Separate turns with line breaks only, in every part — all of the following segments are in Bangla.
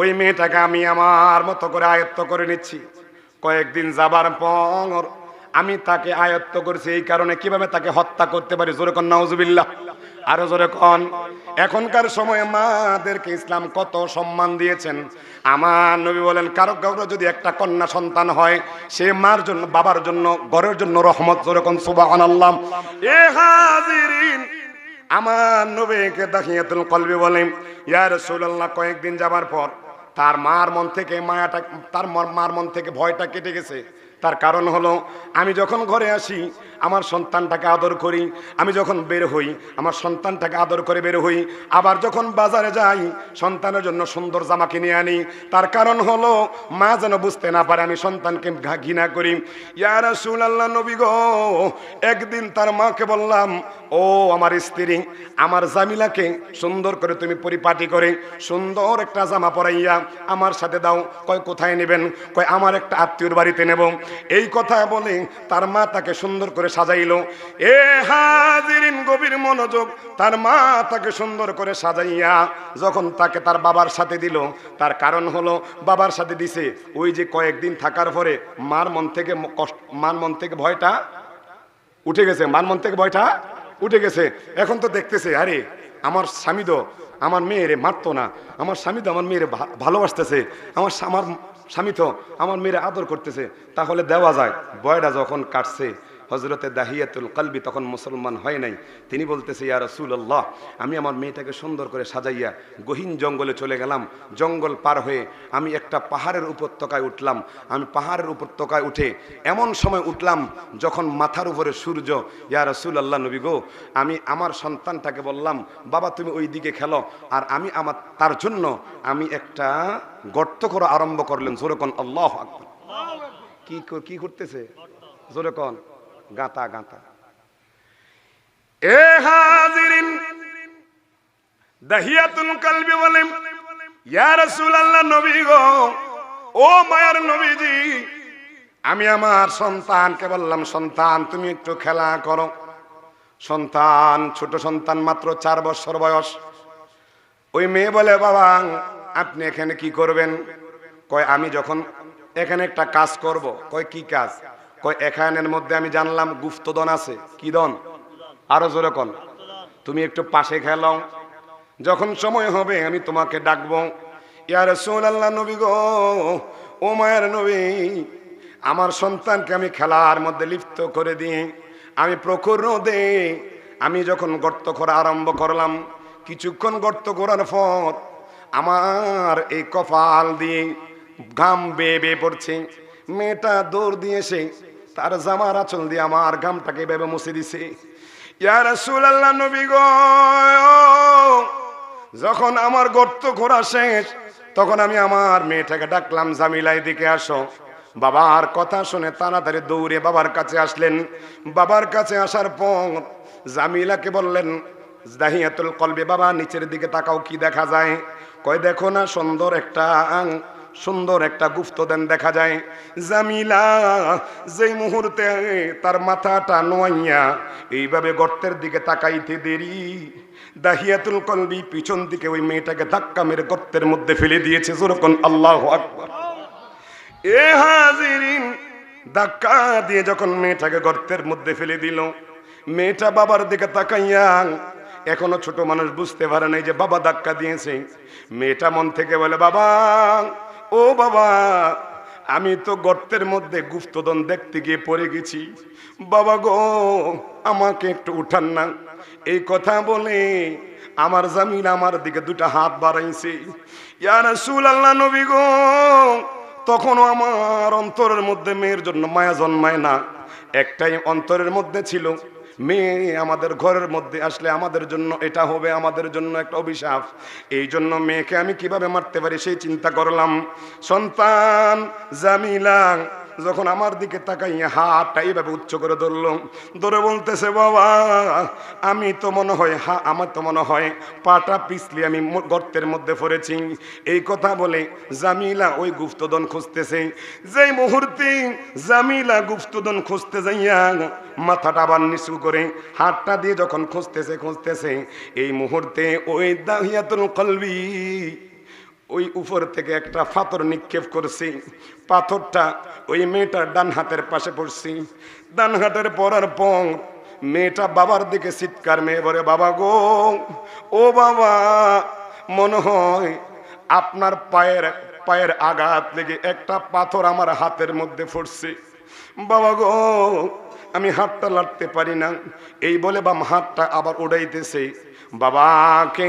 ওই মেয়েটাকে আমি আমার মতো করে আয়ত্ত করে নিচ্ছি। কয়েকদিন যাবার পর আমি তাকে আয়ত্ত করেছি, এই কারণে কীভাবে তাকে হত্যা করতে পারি? জোরে কন, নাউজুবিল্লাহ। আরও জোরে কন। এখনকার সময়ে মাদেরকে ইসলাম কত সম্মান দিয়েছেন? আমার নবী বলেন, কারও কারও যদি একটা কন্যা সন্তান হয়, সে মার জন্য, বাবার জন্য, ঘরের জন্য রহমত, জোরে কন, সুবহানাল্লাহ। এ হাজিরিন, আমার নবীকে দাখিয়াতুল কলবি বলেন, ইয়া রাসূলুল্লাহ, কয়েকদিন যাবার পর তার মার মন থেকে মায়াটা তার মার মন থেকে ভয়টা কেটে গেছে। তার কারণ হলো, আমি যখন ঘরে আসি, আমার সন্তানটাকে আদর করি। আমি যখন বের হই, আমার সন্তানটাকে আদর করে বের হই। আবার যখন বাজারে যাই, সন্তানের জন্য সুন্দর জামা কিনে আনি। তার কারণ হলো, মা যেন বুঝতে না পারে, আমি সন্তানকে ঘৃণা করি। ইয়া রাসূলুল্লাহ নবী গো, একদিন তার মাকে বললাম, ও আমার স্ত্রী, আমার জামিলাকে সুন্দর করে তুমি পরিপাটি করে, সুন্দর একটা জামা পরাইয়া আমার সাথে দাও। কয়, কোথায় নেবেন? কয়, আমার একটা আত্মীয়র বাড়িতে নেব। এই কথা বলে তার মা তাকে সুন্দর করে সাজাইল। এ হাজিরিন গভীর মনোযোগ, তার মা তাকে সুন্দর করে সাজাইয়া যখন তাকে তার বাবার সাথে দিল, তার কারণ হলো বাবার সাথে দিছে। ওই যে কয়েকদিন থাকার পরে মার মন থেকে কষ্ট মার মন থেকে ভয়টা উঠে গেছে মান মন থেকে ভয়টা উঠে গেছে। এখন তো দেখতেছে, আরে আমার স্বামী তো আমার মেয়েরে মারতো না, আমার স্বামী তো আমার মেয়েরে ভালোবাসতেছে, আমার আমার স্বামী তো আমার মেয়েরা আদর করতেছে তাহলে দেওয়া যায় বয়টা যখন কাটছে হজরতে দাহিয়াতুল কলবি তখন মুসলমান হয় নাই। তিনি বলতেছে ইয়া রসুল্লাহ আমি আমার মেয়েটাকে সুন্দর করে সাজাইয়া গহীন জঙ্গলে চলে গেলাম। জঙ্গল পার হয়ে আমি একটা পাহাড়ের উপত্যকায় উঠলাম। আমি পাহাড়ের উপত্যকায় উঠে এমন সময় উঠলাম যখন মাথার উপরে সূর্য ইয়া রসুল আল্লাহ নবী গো আমি আমার সন্তানটাকে বললাম বাবা তুমি ওই দিকে খেলো। আর আমি আমার তার জন্য আমি একটা গর্ত করা আরম্ভ করলেন জোরেকন আল্লাহ আকবার। কি কি করতেছে? জোরেকন গাঁতা গাঁতা এ হাজিরিন, দাহিয়াতুল কলবি বলেন, ইয়া রাসূলুল্লাহ নবী গো, ও মায়ার নবীজি, আমি আমার সন্তানকে বললাম, সন্তান, তুমি একটু খেলা করো। সন্তান, ছোট সন্তান মাত্র চার বছর বয়স। ওই মেয়ে বলে, বাবা, আপনি এখানে কি করবেন? কয়, আমি যখন এখানে একটা কাজ করব, কয়, কি কাজ? কয়, এখানের মধ্যে আমি জানলাম গুপ্তদন আছে। কি দন? আরও জোরে কন। তুমি একটু পাশে খেলাও যখন সময় হবে, আমি তোমাকে ডাকবো। ইয়ার আল্লাহ নবী গো, ও মায়ের নবী, আমার সন্তানকে আমি খেলার মধ্যে লিপ্ত করে দিই। আমি প্রখর রোদে, আমি যখন গর্ত করা আরম্ভ করলাম, কিছুক্ষণ গর্ত করার পর আমার এই কপাল দিয়ে ঘাম বেয়ে বেয়ে পড়ছে। মেয়েটা দৌড় দিয়ে এসে তার জামার আঁচল দিয়ে আমার ঘামটাকে ভেবে মুছে দিছে। ইয়া রাসূলুল্লাহ নবী যখন আমার গর্ত ঘোরা শেষ, তখন আমি আমার মেয়েটাকে ডাকলাম জামিলাই দিকে আসো। বাবার কথা শুনে তাড়াতাড়ি দৌড়ে বাবার কাছে আসলেন। বাবার কাছে আসার পর জামিলাকে বললেন দাহিয়াতুল কলবে, বাবা, নিচের দিকে তাকাও, কি দেখা যায়? কয়, দেখো না, সুন্দর একটা সুন্দর একটা গুপ্তদান দেখা যায়। জামিলা, যেই মুহূর্তে তার মাথাটা নোয়াইয়া এইভাবে গর্তের দিকে তাকাইতে দেরি, দাহিয়াতুল কলবি পিছন দিকে ওই মেয়েটাকে ধাক্কা মেরে গর্তের মধ্যে ফেলে দিয়েছে। যেরকম আল্লাহ আকবার। এ হাজিরিন, ধাক্কা দিয়ে যখন মেয়েটাকে গর্তের মধ্যে ফেলে দিল, মেয়েটা বাবার দিকে তাকাইয়া এখনও ছোট মানুষ বুঝতে পারে নাই যে বাবা ধাক্কা দিয়েছে। মেয়েটা মন থেকে বলে, বাবা ও বাবা, আমি তো গর্তের মধ্যে গুপ্তদন দেখতে গিয়ে পড়ে গেছি। বাবা গো, আমাকে একটু উঠান না। এই কথা বলে আমার জামিন আমার দিকে দুটা হাত বাড়াইছে। ইয়া রাসূলুল্লাহ নবী গো, তখনও আমার অন্তরের মধ্যে মেয়ের জন্য মায়া জন্মায় না। একটাই অন্তরের মধ্যে ছিল মেয়ে আমাদের ঘরের মধ্যে আসলে আমাদের জন্য এটা হবে, আমাদের জন্য একটা অভিশাপ। এই জন্য মেয়েকে আমি কীভাবে মারতে পারি সেই চিন্তা করলাম। সন্তান জামিলা যখন আমার দিকে তাকাইয়া হাতটা এইভাবে উচ্চ করে ধরলো, ধরে বলতেছে, বাবা, আমি তো মনে হয়, হা, আমার তো মনে হয় পাটা পিছলি আমি গর্তের মধ্যে পড়েছি। এই কথা বলে জামিলা ওই গুপ্তদন খুঁজতেছে। যেই মুহূর্তে জামিলা গুপ্তদন খুঁজতে যাইয়া মাথাটা আবার নিচু করে হাতটা দিয়ে যখন খুঁজতেছে খুঁজতেছে, এই মুহূর্তে ওই দাহিয়াতুল কলবি ওই উপর থেকে একটা পাথর নিক্ষেপ করছি। পাথরটা ওই মেয়েটার ডান হাতের পাশে পড়ছি। ডান হাতের পড়ার পর মেয়েটা বাবার দিকে চিৎকার মেয়ে বলে, বাবা গো, ও বাবা, মনে হয় আপনার পায়ের পায়ের আঘাত লেগে একটা পাথর আমার হাতের মধ্যে পড়ছে বাবা গো, আমি হাতটা লাড়তে পারি না। এই বলে বাম হাতটা আবার উড়াইতেছে। বাবাকে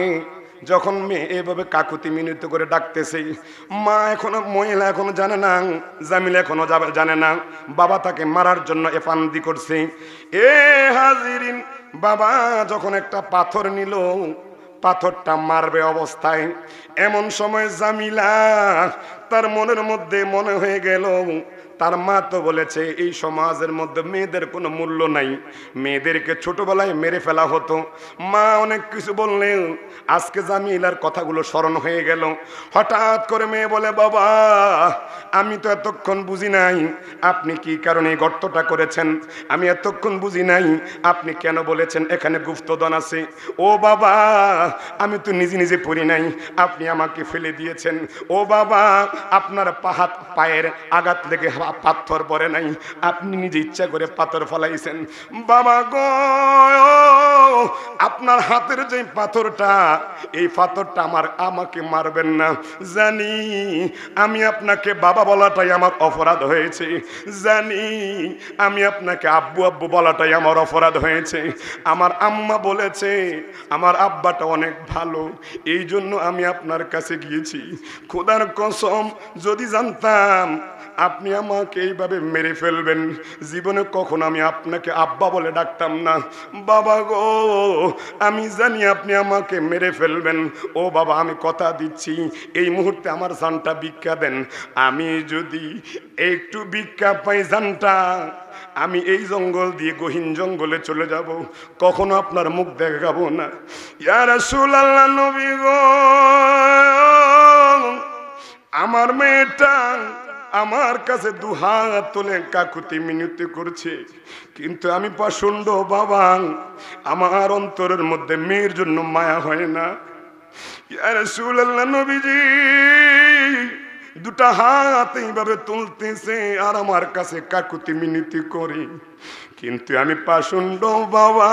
যখন মেয়ে এভাবে কাকুতি মিনিত করে ডাকতেছে, মা এখনও মহিলা এখনও জানে না, জামিল এখনও জানে না, বাবা তাকে মারার জন্য এফান্দি করছে। এ হাজিরিন, বাবা যখন একটা পাথর নিল, পাথরটা মারবে অবস্থায়। এমন সময় জামিলা তার মনের মধ্যে মনে হয়ে গেল তার মা তো বলেছে, এই সমাজের মধ্যে মেয়েদের কোনো মূল্য নাই। মেয়েদেরকে ছোটবেলায় মেরে ফেলা হতো। মা অনেক কিছু বললেন। আজকে জামিলার কথাগুলো স্মরণ হয়ে গেল। হঠাৎ করে মেয়ে বলে, বাবা আমি তো এতক্ষণ বুঝি নাই আপনি কি কারণে এই গর্তটা করেছেন। আমি এতক্ষণ বুঝি নাই আপনি কেন বলেছেন এখানে গুপ্তদন আছে। ও বাবা, আমি তো নিজে নিজে পড়ি নাই, আপনি আমাকে ফেলে দিয়েছেন। ও বাবা, আপনার পাহাত পায়ের আঘাত লেগে পাথর পরে নাই, আপনি নিজে ইচ্ছা করে পাথর ফলাইছেন। বাবা গো, আপনার হাতের যে পাথরটা, এই পাথরটা আমার, আমাকে মারবেন না। জানি আমি আপনাকে বাবা বলাটাই আমার অপরাধ হয়েছে। জানি, আমি আপনাকে আব্বু আব্বু বলাটাই আমার অপরাধ হয়েছে। আমার আম্মা বলেছে, আমার আব্বাটা অনেক ভালো এই জন্য আমি আপনার কাছে গিয়েছি। খোদার কসম, যদি জানতাম আপনি আমাকে এইভাবে মেরে ফেলবেন। জীবনে কখন আমি আপনাকে আব্বা বলে ডাকতাম না। বাবা গো, আমি জানি আপনি আমাকে মেরে ফেলবেন। ও বাবা, আমি কথা দিচ্ছি। এই মুহূর্তে আমার জানটা ভিক্ষা দেন। আমি যদি একটু ভিক্ষা পাই জানটা, আমি এই জঙ্গল দিয়ে গহীন জঙ্গলে চলে যাব। কখনো আপনার মুখ দেখাবো না। ইয়ার আল্লাহ নবী গো, আমার মেয়েটা আমার কাছে দু হাত তুলে কাকুতি মিনতি করছে। কিন্তু আমি পাশুন্ড বাবা, আমার অন্তরের মধ্যে মেয়ের জন্য মায়া হয় না। দুটা হাত এইভাবে তুলতেছে আর আমার কাছে কাকুতি মিনতি করে। কিন্তু আমি পাশুন্ড বাবা।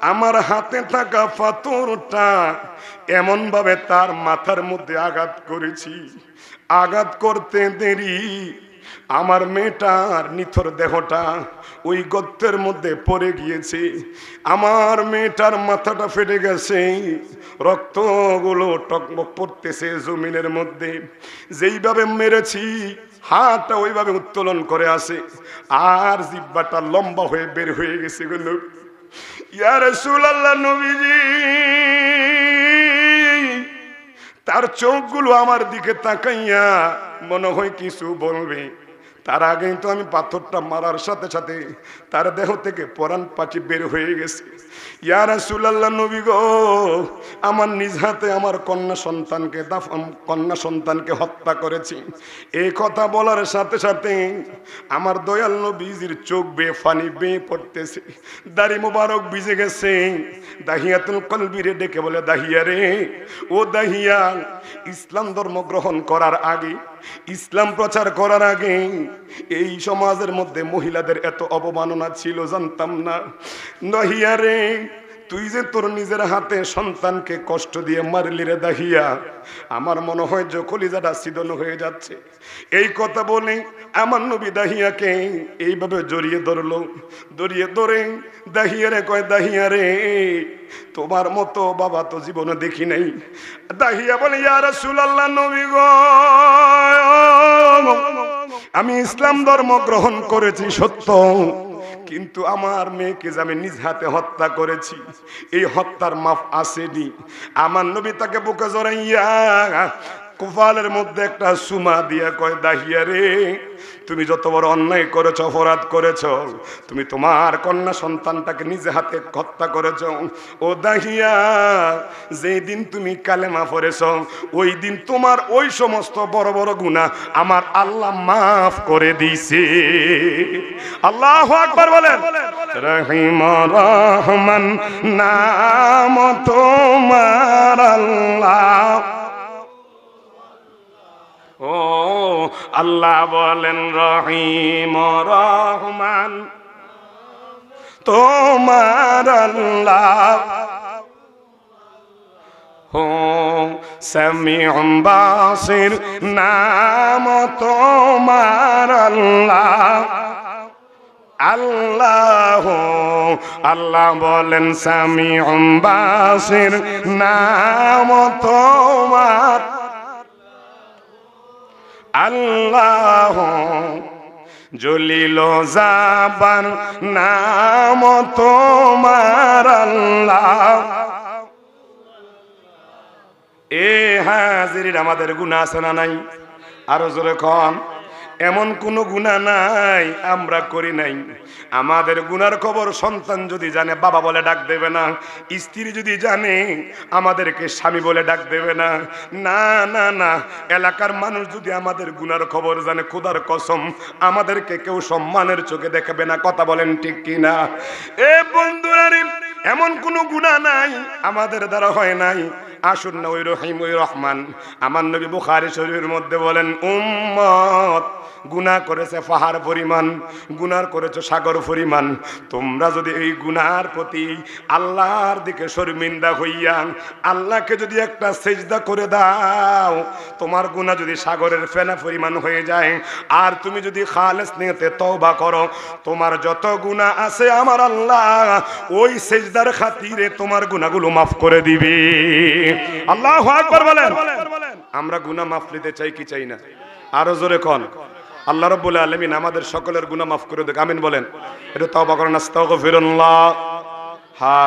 আমার হাতে থাকা পাথরটা এমন ভাবে তার মাথার মধ্যে আঘাত করেছি। আঘাত করতে দেরি। আমার মেয়েটার নিথর দেহটা ওই গর্তের মধ্যে পড়ে গিয়েছে। আমার মেয়েটার মাথাটা ফেটে গেছে। রক্তগুলো টকমক পড়তেছে জমিনের মধ্যে। যেইভাবে মেরেছি হাতটা ওইভাবে উত্তোলন করে আসে আর জিব্বাটা লম্বা হয়ে বের হয়ে গেছে গেল নবী। ইয়া রাসূলুল্লাহ নবীজি, তার চোখগুলো আমার দিকে তাকাইয়া মনে হয় কিছু বলবে তার আগেই তো আমি পাথরটা মারার সাথে সাথে তার দেহ থেকে পরাণ পাখি বের হয়ে গেছে। ইয়ারা সুলাল্লা নবী গো, আমার নিজ হাতে আমার কন্যা সন্তানকে দাফ- কন্যা সন্তানকে হত্যা করেছি। এই কথা বলার সাথে সাথে আমার দয়াল নবীজির চোখ বেয়ে ফানি বেয়ে পড়তেছে। দাড়ি মোবারক ভিজে গেছে। দাহিয়াতুল কলবিরে ডেকে বলে, দাহিয়া রে, ও দাহিয়া, ইসলাম ধর্ম গ্রহণ করার আগে ইসলাম প্রচার করার আগে এই সমাজের মধ্যে মহিলাদের এত অবমাননা ছিল, জানতাম না। নহিয়া রে তুই যে তোর নিজের হাতে সন্তানকে কষ্ট দিয়ে মারলি রে দাহিয়া, আমার মনে হয় যে কলিজাটা সিদন হয়ে যাচ্ছে। এই কথা বলে আমার নবী দাহিয়াকে এইভাবে জড়িয়ে ধরলো, জড়িয়ে ধরে দাহিয়া রে কয়, দাহিয়া রে, তোমার মতো বাবা তো জীবনে দেখি নাই। দাহিয়া বলে, ইয়া রাসূলুল্লাহ, নবী গো, আমি ইসলাম ধর্ম গ্রহণ করেছি সত্য। কিন্তু আমার মেয়েকে যে আমি নিজ হাতে হত্যা করেছি, এই হত্যার মাফ আসেনি। আমার নবী তাকে বুকে জড়াইয়া কুফালের মধ্যে একটা সুমা দিয়া কয়, দাহিয়া রে, তুমি যত বড় অন্যায় করেছ, অপরাধ করেছ, তুমি তোমার কন্যা সন্তানটাকে নিজে হাতে হত্যা করেছ। ও দাহিয়া, যেই দিন তুমি কালেমা পড়েছ, ওই দিন তোমার ওই সমস্ত বড় বড় গুণা আমার আল্লাহ মাফ করে দিছে আল্লাহ আকবার বলেন। রহিম রহমান, নাম তোমার আল্লাহ। আল্লাহ বলেন রহিম রহমান। তোমার আল্লাহ হো সামিউম বাসির নাম তোমার আল্লাহ। আল্লাহ আল্লাহ বলেন সামিউম বাসির নাম তোমার আল্লাহ জলিল যাবার নাম তোমার আল্লাহ। এ হাজির আমাদের গুণা আছে না নাই? আরও জোরে কন। এমন কোনো গুণা নাই, আমরা করি নাই। আমাদের গুনার খবর সন্তান যদি জানে, বাবা বলে ডাক দেবে না। স্ত্রী যদি জানে, আমাদেরকে স্বামী বলে ডাক দেবে না। না না না, এলাকার মানুষ যদি আমাদের গুনার খবর জানে, খোদার কসম, আমাদেরকে কেউ সম্মানের চোখে দেখবে না। কথা বলেন ঠিক কি না এ বন্ধুরা এমন কোনো গুণা নাই, আমাদের দ্বারা হয় নাই। আসুন না, ওই রহিম, ওই রহমান। আমার নবী বুখারি শরীরের মধ্যে বলেন, উম্মত, গুনাহ করেছে পাহাড় পরিমাণ গুনার করেছে সাগর পরিমাণ। তোমরা যদি এই গুনার প্রতি আল্লাহর দিকে শর্মিন্দা হইয়া আল্লাহকে যদি একটা সেজদা করে দাও, তোমার গুনাহ যদি সাগরের ফেনা পরিমাণ হয়ে যায়, আর তুমি যদি খালেস নিয়েতে তওবা করো, তোমার যত গুনাহ আছে আমার আল্লাহ, ওই সেজদার খাতিরে তোমার গুণাগুলো মাফ করে দিবে। আল্লাহ বলেন। আমরা গুনাহ মাফ নিতে চাই কি চাই না? আরও জোরে কন। আল্লাহ রব্বুল আলমিন আমাদের সকলের গুনাহ মাফ করে দেখ আমিন বলেন। এটা তওবা হা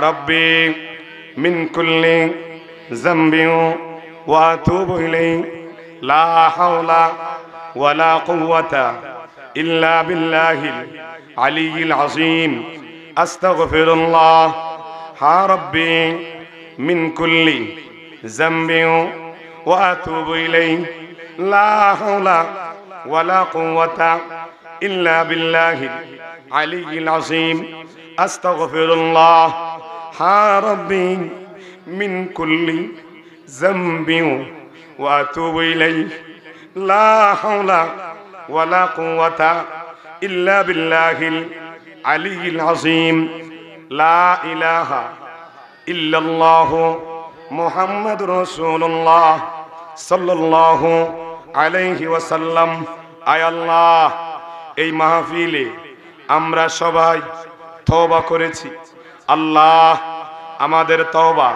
মিন কুল্লি ওয়া লা হাওলা কুওয়াতা ইল্লা বিল্লাহিল আলিয়্যিল আযীম। আস্তাগফিরুল্লাহ। হা মিন কুল্লি ذنب وأتوب إليه. لا حول ولا قوة إلا بالله العلي العظيم. أستغفر الله ها ربي من كل ذنب وأتوب إليه. لا حول ولا قوة إلا بالله العلي العظيم. لا إله إلا الله. মোহাম্মদ রসুল্লাহ সাল্লাহ আলাইহি ওয়াসাল্লাম, আয় আল্লাহ, এই মাহফিলে আমরা সবাই থবা করেছি। আল্লাহ আমাদের তবা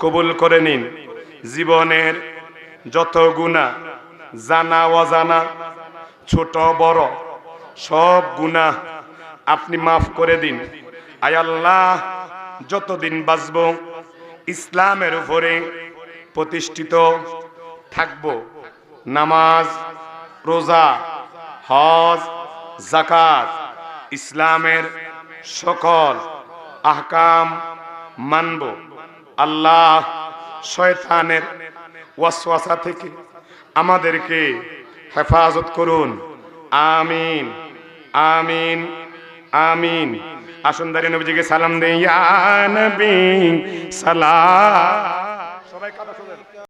কবুল করে নিন। জীবনের যত গুণা জানা, অজানা, ছোট, বড়, সব গুণা আপনি মাফ করে দিন। আয় আল্লাহ, যতদিন বাঁচব ইসলামের উপরে প্রতিষ্ঠিত থাকব। নামাজ, রোজা, হজ জাকাত ইসলামের সকল আহকাম মানব। আল্লাহ শয়তানের ওয়াসওয়াসা থেকে আমাদেরকে হেফাজত করুন। আমিন আমিন আমিন। আসুন দাঁড়িয়ে নবীজিকে সালাম দেয় নবী সালাম সবাই শুনুন।